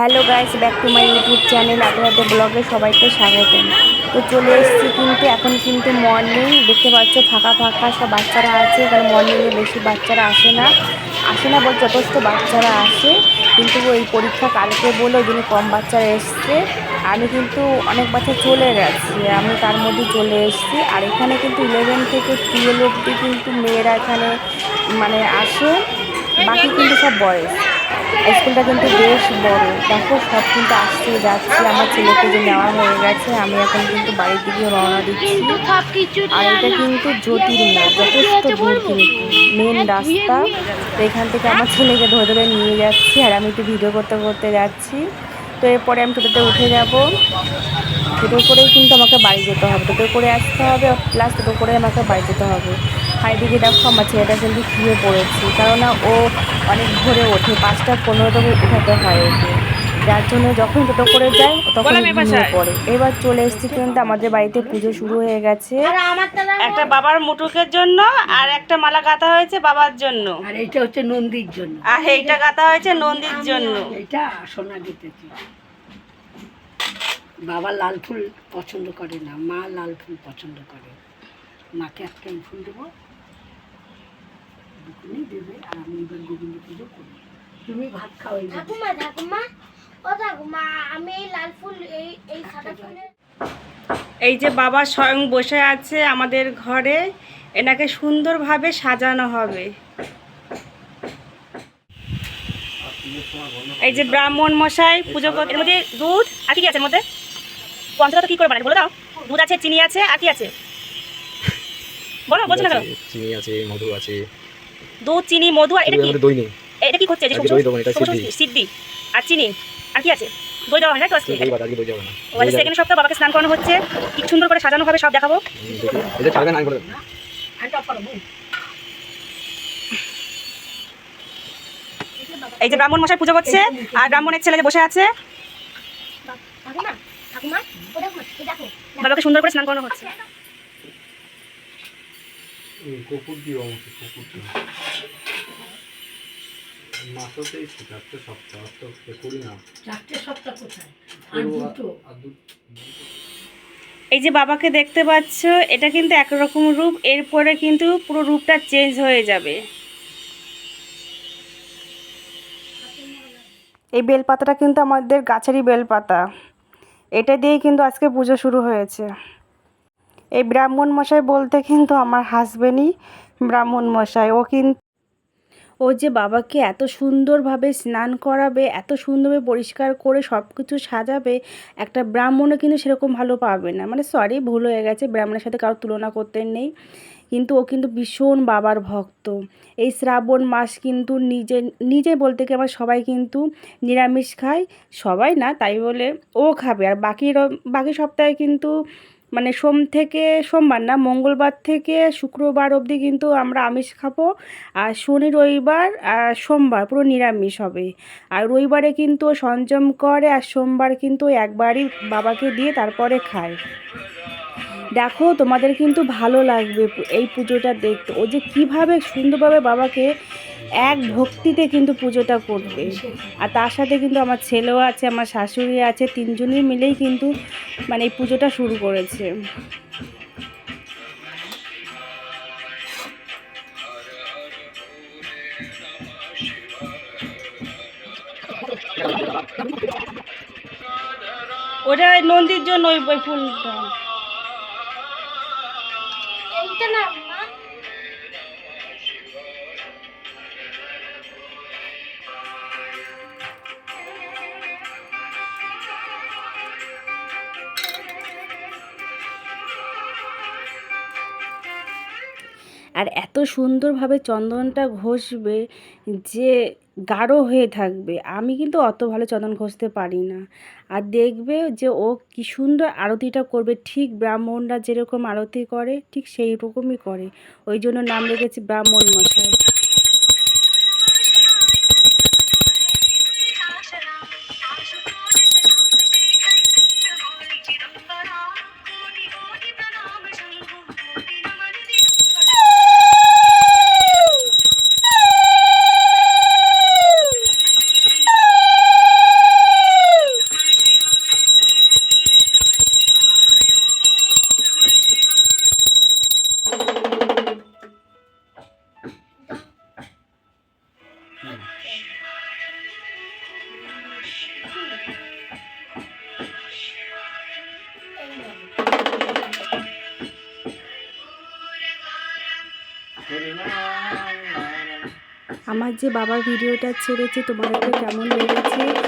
Hello guys back to my YouTube channel আপনাদের ব্লগে সবাইকে স্বাগতম। তো চলে এসেছি কিন্তু, এখন কিন্তু মর্নিং দেখতে পাচ্ছ ফাঁকা ফাঁকা সব বাচ্চারা আছে, কারণ মর্নিংয়ে বেশি বাচ্চারা আসে না। আসে না বল যথেষ্ট বাচ্চারা আসে, কিন্তু ওই পরীক্ষা কালকে বলে ওই কম বাচ্চারা এসছে। আমি কিন্তু অনেক বাচ্চা চলে গেছি, আমি তার মধ্যে চলে এসেছি। আর এখানে কিন্তু ইলেভেন থেকে টুয়েলভ অব্দি কিন্তু মেয়েরা এখানে মানে আসে, বাকি কিন্তু সব বয়স স্কুলটা কিন্তু বেশ বড়। দেখো সব কিন্তু আসছে যাচ্ছে আমার ছেলেকে যে নেওয়া হয়ে গেছে আমি এখন কিন্তু বাড়ির দিকে রওনা দিচ্ছি। আর এটা কিন্তু জ্যোতির্ময় যথেষ্ট দূর কিন্তু মেন রাস্তা। তো এখান থেকে আমার ছেলেকে ধরে ধরে নিয়ে যাচ্ছি আর আমি একটু ভিডিও করতে করতে যাচ্ছি। তো এরপরে আমি টোটোতে উঠে যাব। টোটো করেই কিন্তু আমাকে বাড়ি যেতে হবে। টোটো করে আসতে হবে প্লাস টোটো করে আমাকে বাড়ি যেতে হবে। আর এদিকে দেখো আমার ছেলেটা কিন্তু শুয়ে পড়েছে। কেননা ও অনেক ভোরে ওঠে পাঁচটা পনেরো তখন উঠাতে হয় ওকে। যার জন্য যখন টোটো করে যায় তখন ঘুমিয়ে পড়ে। এবার চলে এসেছি কিন্তু আমাদের বাড়িতে পুজো শুরু হয়ে গেছে। একটা বাবার মুটুকের জন্য আর একটা মালা গাঁথা হয়েছে বাবার জন্য। আর এইটা হচ্ছে নন্দীর জন্য। আর এইটা গাঁথা হয়েছে নন্দীর জন্য। এটা সোনা দিতেছি। বাবা লাল ফুল পছন্দ করে না মা লাল ফুল পছন্দ করে। মাকে একটা ফুল দেবো। দুপুরেই দেবে আর আমি এবার গোবিন্দ পুজো করি তুমি ভাত খাও এই ঠাকুমা ঠাকুমা ও ঠাকুমা আমি এই লাল ফুল এই এই সাদা ফুলের এই যে বাবা স্বয়ং বসে আছে আমাদের ঘরে এনাকে সুন্দরভাবে সাজানো হবে। এই যে ব্রাহ্মণ মশাই পুজো করতে এর মধ্যে দুধ আর কি আছে এর মধ্যে? পঞ্চটা কি করে বানাই বলে দাও। দুধ আছে চিনি আছে আর কি আছে? বলো বলছো না চিনি আছে মধু আছে। দুধ চিনি মধু আর এটা কি? দই নেই। এটা কি করছে? যে এটা সিদ্ধি। সিদ্ধি আর চিনি। আর কি আছে? দই দেওয়া হয় না তো আজকে? ও আজকে সেকেন্ড সপ্তাহ বাবাকে স্নান করানো হচ্ছে। কি সুন্দর করে সাজানো হবে সব দেখাবো। যে ছাড়বেন আমি করে এই যে ব্রাহ্মণ মশাই পুজো করছে আর ব্রাহ্মণের ছেলে যে বসে আছে। বাবাকে সুন্দর করে স্নান করানো হচ্ছে। কুকুর দিও আমাকে কুকুর দিও মাসতেই চারটে সপ্তাহ তো করি না। চারটে সপ্তাহ কোথায়? আর দুটো? এই যে বাবাকে দেখতে পাচ্ছ এটা কিন্তু একরকম রূপ এরপরে কিন্তু পুরো রূপটা চেঞ্জ হয়ে যাবে। এই বেলপাতাটা কিন্তু আমাদের গাছেরই বেলপাতা। এটা দিয়েই কিন্তু আজকে পুজো শুরু হয়েছে। এই ব্রাহ্মণ মশাই বলতে কিন্তু আমার হাজবেন্ডই ব্রাহ্মণ মশাই। ও কিন্তু ও যে বাবাকে এত সুন্দরভাবে স্নান করাবে, এত সুন্দরভাবে পরিষ্কার করে সব কিছু সাজাবে, একটা ব্রাহ্মণও কিন্তু সেরকম ভালো পাবে না। মানে সরি ভুল হয়ে গেছে, ব্রাহ্মণের সাথে কারোর তুলনা করতে নেই। কিন্তু ও কিন্তু ভীষণ বাবার ভক্ত। এই শ্রাবণ মাস কিন্তু নিজে নিজে বলতে কি আমার সবাই কিন্তু নিরামিষ খায়। সবাই না, তাই বলে ও খাবে। আর বাকি বাকি সপ্তাহে কিন্তু মানে সোম থেকে সোমবার না, মঙ্গলবার থেকে শুক্রবার অবধি কিন্তু আমরা আমিষ খাব আর শনি, রবিবার আর সোমবার পুরো নিরামিষ হবে। আর রবিবারে কিন্তু সঞ্জম করে আর সোমবার কিন্তু একবারই বাবাকে দিয়ে তারপরে খায়। দেখো তোমাদের কিন্তু ভালো লাগবে এই পুজোটা দেখতে। ও যে কীভাবে সুন্দরভাবে বাবাকে এক ভক্তিতে কিন্তু পুজোটা করবে। আর তার সাথে কিন্তু আমার ছেলেও আছে, আমার শাশুড়ি আছে, তিনজনই মিলেই কিন্তু মানে এই পুজোটা শুরু করেছে। ওটা নন্দীর জন্য ওই ওই ফুলটা। না আর এত সুন্দরভাবে চন্দনটা ঘষবে যে গাঢ় হয়ে থাকবে। আমি কিন্তু অত ভালো চন্দন ঘষতে পারি না। আর দেখবে যে ও কী সুন্দর আরতিটা করবে। ঠিক ব্রাহ্মণরা যেরকম আরতি করে, ঠিক সেই রকমই করে। ওই জন্য নাম রেখেছি ব্রাহ্মণ মশাই। আমার যে বাবার ভিডিওটা ছেড়েছে তোমাদেরকে কেমন লেগেছে?